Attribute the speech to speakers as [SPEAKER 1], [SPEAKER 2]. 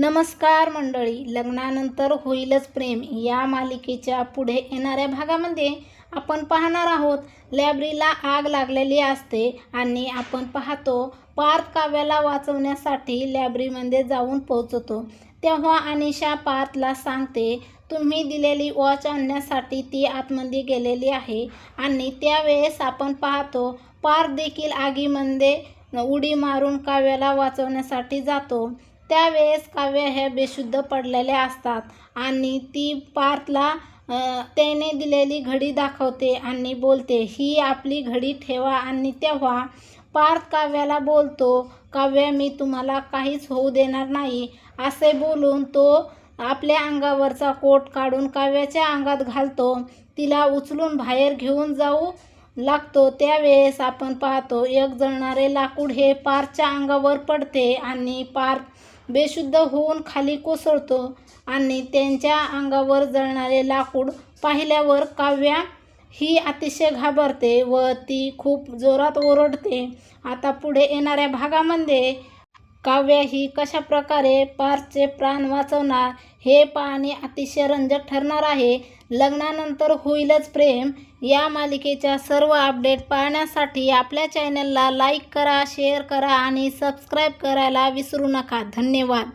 [SPEAKER 1] नमस्कार मंडळी लग्नानंतर होईलच प्रेम. या मालिकेच्या पुढे येणाऱ्या भागामध्ये आपण पाहणार आहोत लॅब्रीला आग लागलेली असते आणि आपण पाहतो पार्थ काव्याला वाचवण्यासाठी लॅबरीमध्ये जाऊन पोहोचतो. तेव्हा अनिशा पार्थला सांगते तुम्ही दिलेली वॉच आणण्यासाठी ती आतमध्ये गेलेली आहे आणि त्यावेळेस आपण पाहतो पार्थ देखील आगीमध्ये उडी मारून काव्याला वाचवण्यासाठी जातो. त्यावेळेस काव्य ह्या बेशुद्ध पडलेल्या असतात आणि ती पार्थला त्याने दिलेली घडी दाखवते आणि बोलते ही आपली घडी ठेवा आणि तेव्हा पार्थ काव्याला बोलतो काव्य मी तुम्हाला काहीच होऊ देणार नाही. असे बोलून तो आपल्या अंगावरचा कोट काढून काव्याच्या अंगात घालतो. तिला उचलून बाहेर घेऊन जाऊ लागतो. त्यावेळेस आपण पाहतो एक जळणारे लाकूड हे पारच्या अंगावर पडते आणि पार बेशुद्ध होऊन खाली कोसळतो आणि त्यांच्या अंगावर जळणारे लाकूड पाहिल्यावर काव्या ही अतिशय घाबरते व ती खूप जोरात ओरडते. आता पुढे येणाऱ्या भागामध्ये काव्य ही कशा प्रकारे पार्थचे प्राण वाचवणार हे पाहणे अतिशय रंजक ठरणार आहे. लग्नानंतर होईलच प्रेम. या मालिकेच्या सर्व अपडेट पाहण्यासाठी आपल्या चॅनलला लाईक करा शेअर करा आणि सबस्क्राईब करायला विसरू नका. धन्यवाद.